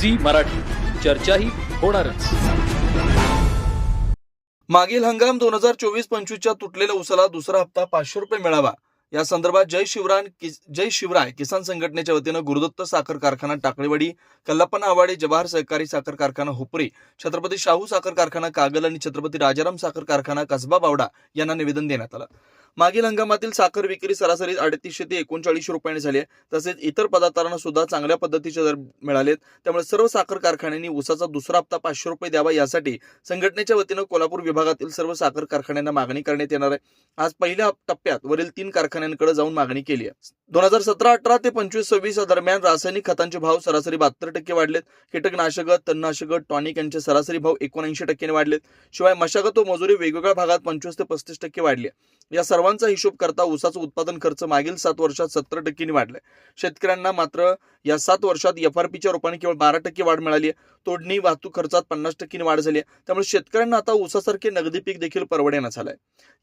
Zee Marathi. चर्चाही होणारच. मागील हंगाम दोन हजार चोवीस पंचवीसच्या तुटलेल्या उसाला दुसरा हप्ता पाचशे रुपये मिळावा. या संदर्भात जय शिवराय जय शिवराय किसान संघटनेच्या वतीनं गुरुदत्त साखर कारखाना टाकळीवाडी कल्लापना आवाडे जवाहर सहकारी साखर कारखाना हुपरी छत्रपती शाहू साखर कारखाना कागल आणि छत्रपती राजाराम साखर कारखाना कसबा बावडा यांना निवेदन देण्यात आलं. मागील हंगामातील साखर विक्री सरासरी अडतीसशे ते एकोणचाळीस रुपयांनी झाली आहे. तसेच इतर पदार्थांना सुद्धा चांगल्या पद्धतीचे दर मिळालेत. त्यामुळे सर्व साखर कारखान्यांनी उसाचा दुसरा हप्ता पाचशे रुपये द्यावा यासाठी संघटनेच्या वतीनं कोल्हापूर विभागातील सर्व साखर कारखान्यांना मागणी करण्यात येणार आहे. आज पहिल्या टप्प्यात वरील तीन कारखान्यांकडे जाऊन मागणी केली आहे. दोन हजार सतरा अठरा ते पंचवीस सव्वीस या दरम्यान रासायनिक खतांचे भाव सरासरी बहात्तर टक्के वाढलेत. कीटकनाशक तणनाशक टॉनिक यांचे सरासरी भाव एकोणऐंशी टक्क्याने वाढलेत. शिवाय मशागत व मजुरी वेगवेगळ्या भागात पंचवीस ते पस्तीस टक्के वाढली आहे. या सर्वांचा हिशोब करता ऊसाचं उत्पादन खर्च मागील सात वर्षात सत्तर टक्क्यांनी वाढलाय. शेतकऱ्यांना मात्र या सात वर्षात एफ आर पीच्या रूपाने केवळ बारा टक्के वाढ मिळाली आहे. तोडणी वाहतूक खर्चात पन्नास टक्क्यांनी वाढ झाली आहे. त्यामुळे शेतकऱ्यांना आता ऊसासारखे नगदी पीक देखील परवडेना झालंय.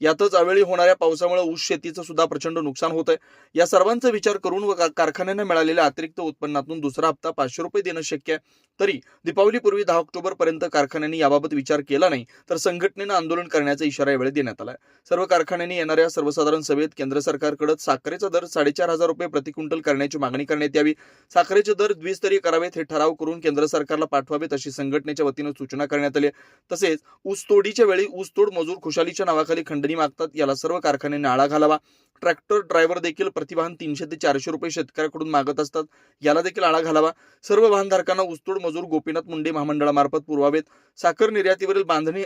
यातच अवेळी होणाऱ्या पावसामुळे ऊस शेतीचं सुद्धा प्रचंड नुकसान होत आहे या सर्वांचा विचार करून व कारखान्यांना मिळालेल्या अतिरिक्त उत्पन्नातून दुसरा हप्ता पाचशे रुपये देणं शक्य आहे. तरी दीपावलीपूर्वी दहा ऑक्टोबर पर्यंत कारखान्यांनी याबाबत विचार केला नाही तर संघटनेनं आंदोलन करण्याचा इशारा यावेळी देण्यात आला सर्व कारखान्यांनी येणाऱ्या सर्वसाधारण सभेत केंद्र सरकारकडे साखरेचा दर साडेचार हजार रुपये प्रति क्विंटल करण्याची मागणी करण्यात यावी. साखरेचे दर द्विस्तरीय करावेत हे ठराव करून केंद्र सरकारला पाठवावेत अशी संघटनेच्या वतीनं सूचना करण्यात आली तसेच ऊसतोडीच्या वेळी ऊसतोड मजूर खुशालीच्या नावाखाली खंडणी मागतात याला सर्व कारखान्यांनी आळा घालावा. ट्रॅक्टर ड्रायव्हर देखील प्रतिवाहन तीनशे ते चारशे रुपये शेतकऱ्याकडून मागत असतात याला देखील आळा घालावा. सर्व वाहनधारकांना ऊसतोड मजूर गोपीनाथ मुंडे महामंडळामार्फत पुरवावेत. साखर निर्यातीवरील बांधणी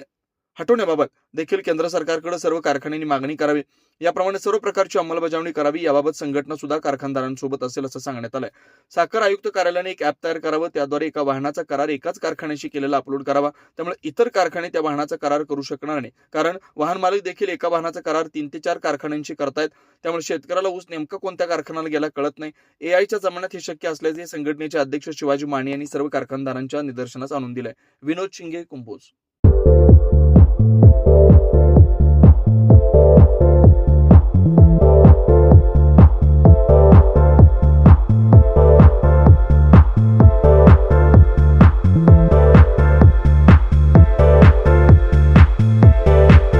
हटवण्याबाबत देखील केंद्र सरकारकडे सर्व कारखान्यांनी मागणी करावी. याप्रमाणे सर्व प्रकारची अंमलबजावणी करावी. याबाबत संघटना सुद्धा कारखानदारांसोबत असेल असं सांगण्यात आलंय. साखर आयुक्त कार्यालयाने एक ऍप तयार करावं. त्याद्वारे एका वाहनाचा करार एकाच कारखान्याशी केलेला अपलोड करावा. त्यामुळे इतर कारखाने त्या वाहनाचा करार करू शकणार नाही. कारण वाहन मालक देखील एका वाहनाचा करार तीन ते चार कारखान्यांशी करतायत. त्यामुळे शेतकऱ्याला ऊस नेमका कोणत्या कारखान्याला गेला कळत नाही. एआयच्या जमान्यात हे शक्य असल्याचे संघटनेचे अध्यक्ष शिवाजी माने यांनी सर्व कारखानदारांच्या निदर्शनास आणून दिलंय. विनोद शिंगे कुंभोज.